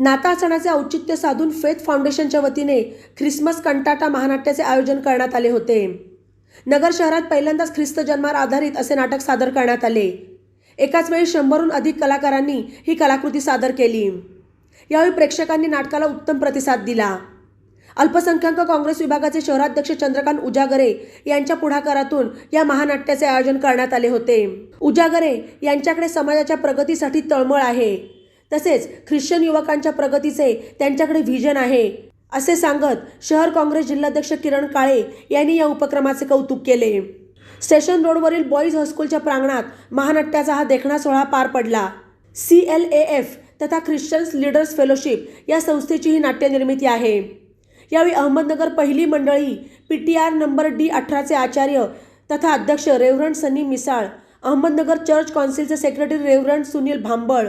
नाताळ सणाचे औचित्य साधून फेथ फाउंडेशनच्या वतीने ख्रिसमस कंटाटा महानाट्याचे आयोजन करण्यात आले होते. नगर शहरात पहिल्यांदाच ख्रिस्त जन्मावर आधारित असे नाटक सादर करण्यात आले. एकाच वेळी शंभरहून अधिक कलाकारांनी ही कलाकृती सादर केली. यावेळी प्रेक्षकांनी नाटकाला उत्तम प्रतिसाद दिला. अल्पसंख्याक काँग्रेस विभागाचे शहराध्यक्ष चंद्रकांत उजागरे यांच्या पुढाकारातून या महानाट्याचे आयोजन करण्यात आले होते. उजागरे यांच्याकडे समाजाच्या प्रगतीसाठी तळमळ आहे. तसेच ख्रिश्चन युवकांच्या प्रगतीचे त्यांच्याकडे व्हिजन आहे. असे सांगत शहर काँग्रेस जिल्हाध्यक्ष किरण काळे यांनी या उपक्रमाचे कौतुक केले. स्टेशन रोडवरील बॉईज हायस्कूलच्या प्रांगणात महानाट्याचा हा देखणा सोहळा पार पडला. सी एल ए एफ तथा ख्रिश्चन्स लीडर्स फेलोशिप या संस्थेची ही नाट्यनिर्मिती आहे. यावेळी अहमदनगर पहिली मंडळी P T R number D अठराचे आचार्य तथा अध्यक्ष रेव्हरंड सनी मिसाळ अहमदनगर चर्च कौन्सिलचे secretary reverend Sunil Bhambal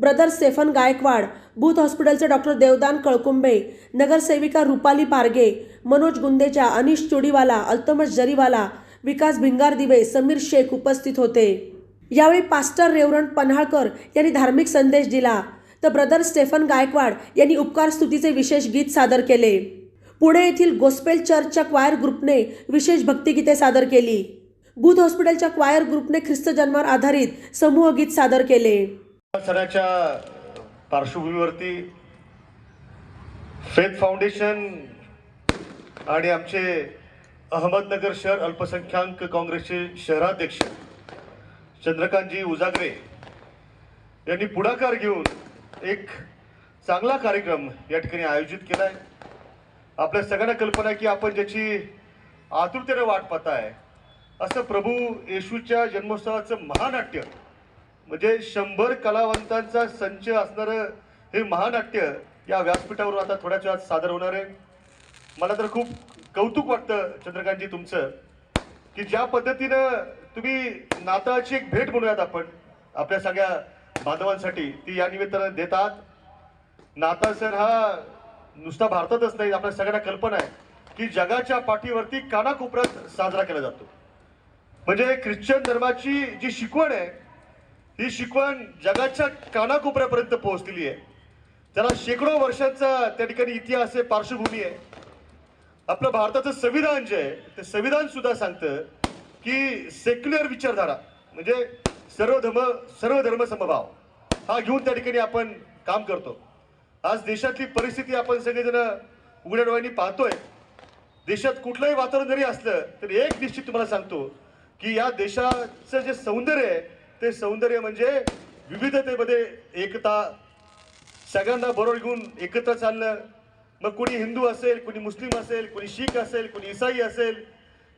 brother Stephen Gaikwad Booth हॉस्पिटलचे डॉक्टर देवदान कळकुंबे नगरसेविका रुपाली पारगे मनोज गुंदेचा अनिश चुडीवाला अल्तमश जरीवाला विकास भिंगार दिवे समीर शेख उपस्थित होते. यावेळी पास्टर रेवरण पन्हाळकर यांनी धार्मिक संदेश दिला. तर ब्रदर स्टेफन गायकवाड यांनी उपकार स्तुतीचे विशेष गीत सादर केले. पुणे येथील गोस्पेल चर्चच्या क्वायर ग्रुपने विशेष भक्तिगीते सादर केली. बूथ हॉस्पिटलच्या क्वायर ग्रुपने ख्रिस्त जन्मावर आधारित समूह गीत सादर केले. सणाच्या पार्श्वभूमीवरती फेथ फाउंडेशन आणि आमचे अहमदनगर शहर अल्पसंख्याक काँग्रेसचे शहराध्यक्ष चंद्रकांतजी उजागरे यांनी पुढाकार घेऊन एक चांगला कार्यक्रम या ठिकाणी आयोजित केला आहे आपल्या सगळ्यांना कल्पना की आपण ज्याची आतुरतेने वाट पाहताय असं प्रभू येशूच्या जन्मोत्सवाचं महानाट्य म्हणजे शंभर कलावंतांचा संच असणारं हे महानाट्य या व्यासपीठावर आता थोड्याच वेळात सादर होणार आहे. मला तर खूप कौतुक वाटतं चंद्रकांतजी तुमचं की ज्या पद्धतीनं तुम्ही नाताची एक भेट म्हणूयात आपण आपल्या सगळ्या बांधवांसाठी ती या निमित्तानं देतात. नाताळ सण हा नुसता भारतातच नाही आपल्या सगळ्यांना कल्पना आहे की जगाच्या पाठीवरती कानाकोपऱ्यात साजरा केला जातो. म्हणजे ख्रिश्चन धर्माची जी शिकवण आहे ही शिकवण जगाच्या कानाकोपऱ्यापर्यंत पोहोचलेली आहे. त्याला शेकडो वर्षांचा त्या ठिकाणी इतिहास आहे पार्श्वभूमी आहे. आपलं भारताचं संविधान जे आहे ते संविधान सुद्धा सांगतं की सेक्युलर विचारधारा म्हणजे सर्व धर्म सर्व धर्म समभाव हा घेऊन त्या ठिकाणी आपण काम करतो. आज देशातली परिस्थिती आपण सगळेजण उघड्या डोळ्यांनी पाहतोय. देशात कुठलंही वातावरण जरी असलं तरी एक निश्चित तुम्हाला सांगतो की या देशाचं जे सौंदर्य आहे ते सौंदर्य म्हणजे विविधतेमध्ये एकता. सगळ्यांना बरोबर घेऊन एकत्र चालणं. मग कुणी हिंदू असेल कुणी मुस्लिम असेल कुणी शीख असेल कुणी इसाई असेल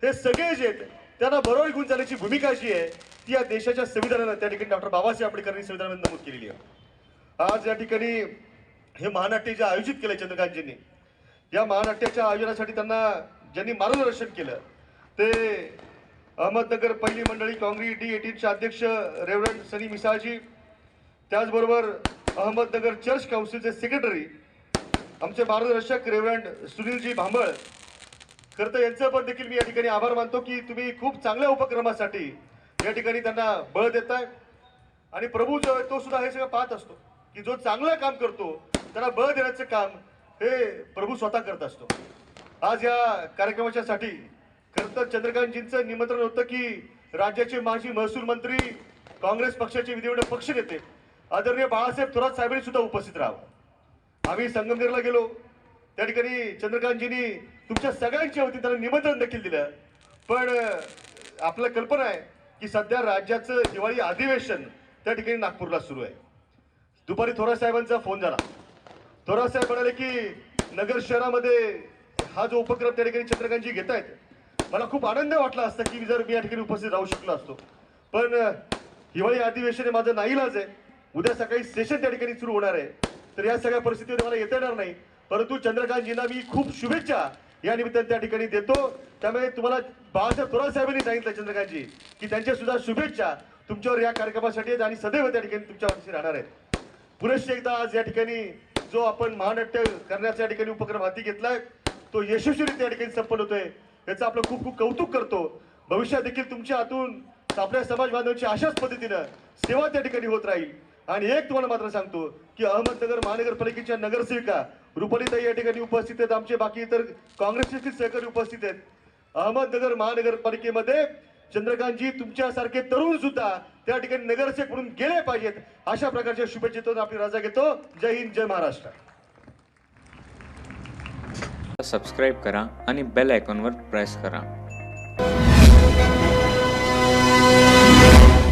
हे सगळे जे आहेत त्यांना बरोबर घेऊन चालण्याची भूमिका जी आहे ती या देशाच्या संविधानानं त्या ठिकाणी डॉक्टर बाबासाहेब आंबेडकरांनी संविधानामध्ये नमूद केलेली आहे. आज या ठिकाणी हे महानाट्य जे आयोजित केलं चंद्रकांतजींनी या महानाट्याच्या आयोजनासाठी त्यांना ज्यांनी मार्गदर्शन केलं ते अहमदनगर पहिली मंडळी काँग्रेस डी एटीनचे अध्यक्ष रेव्हरंड सनी मिसाळजी त्याचबरोबर अहमदनगर चर्च काउन्सिलचे सेक्रेटरी आमचे मार्गदर्शक रेव्हरंड सुनीलजी भांबळ. खरं तर यांचं पण देखील मी या ठिकाणी आभार मानतो की तुम्ही खूप चांगल्या उपक्रमासाठी या ठिकाणी त्यांना बळ देताय. आणि प्रभू जो आहे तो सुद्धा हे सगळं पाहत असतो की जो चांगलं काम करतो त्याला बळ देण्याचं काम हे प्रभू स्वतः करत असतो. आज या कार्यक्रमाच्या साठी खरं तर चंद्रकांतजींचं निमंत्रण होतं की राज्याचे माजी महसूल मंत्री काँग्रेस पक्षाचे विधिमंडळ पक्ष नेते आदरणीय बाळासाहेब थोरात साहेबांनी सुद्धा उपस्थित राहावं. आम्ही संगमनेरला गेलो. त्या ठिकाणी चंद्रकांतजींनी तुमच्या सगळ्यांच्या वतीने त्यांना निमंत्रण देखील दिलं. पण आपला कल्पना आहे की सध्या राज्याचं दिवाळी अधिवेशन त्या ठिकाणी नागपूरला सुरू आहे. दुपारी थोरात साहेबांचा फोन झाला. थोरात साहेब म्हणाले की नगर शहरामध्ये हा जो उपक्रम त्या ठिकाणी चंद्रकांतजी घेत आहेत मला खूप आनंद वाटला असता की जर मी या ठिकाणी उपस्थित राहू शकलो असतो. पण हिवाळी अधिवेशन हे माझं नाईलाज आहे. उद्या सकाळी सेशन त्या ठिकाणी सुरू होणार आहे. तर या सगळ्या परिस्थितीमध्ये मला येता येणार नाही. परंतु चंद्रकांतजींना मी खूप शुभेच्छा या निमित्ताने त्या ठिकाणी देतो. त्यामुळे तुम्हाला बाळासाहेब थोरात साहेबांनी सांगितलं चंद्रकांतजी की त्यांच्या सुद्धा शुभेच्छा तुमच्यावर या कार्यक्रमासाठी आहेत आणि सदैव त्या ठिकाणी तुमच्यावरती राहणार आहेत. पुरेशी एकदा आज या ठिकाणी जो आपण महानाट्य करण्याचा या ठिकाणी उपक्रम हाती घेतलाय तो यशस्वीरित्या या ठिकाणी संपन्न होतोय. याचं आपलं खूप खूप कौतुक करतो. भविष्यात देखील तुमच्या हातून आपल्या समाज बांधवांची अशाच पद्धतीनं सेवा त्या ठिकाणी होत राहील. आणि एक तुम्हाला मात्र सांगतो की अहमदनगर महानगरपालिकेच्या नगरसेविका रुपालीताई या ठिकाणी उपस्थित आहेत. आमचे बाकी इतर काँग्रेसचे सहकारी उपस्थित आहेत. अहमदनगर महानगरपालिकेमध्ये चंद्रकांतजी तुमच्यासारखे तरुण सुद्धा त्या ठिकाणी नगरसेवक म्हणून गेले पाहिजेत. अशा प्रकारच्या शुभेच्छेतून आपली रजा घेतो. जय हिंद जय महाराष्ट्र. सबस्क्राईब करा आणि बेल आयकॉनवर प्रेस करा.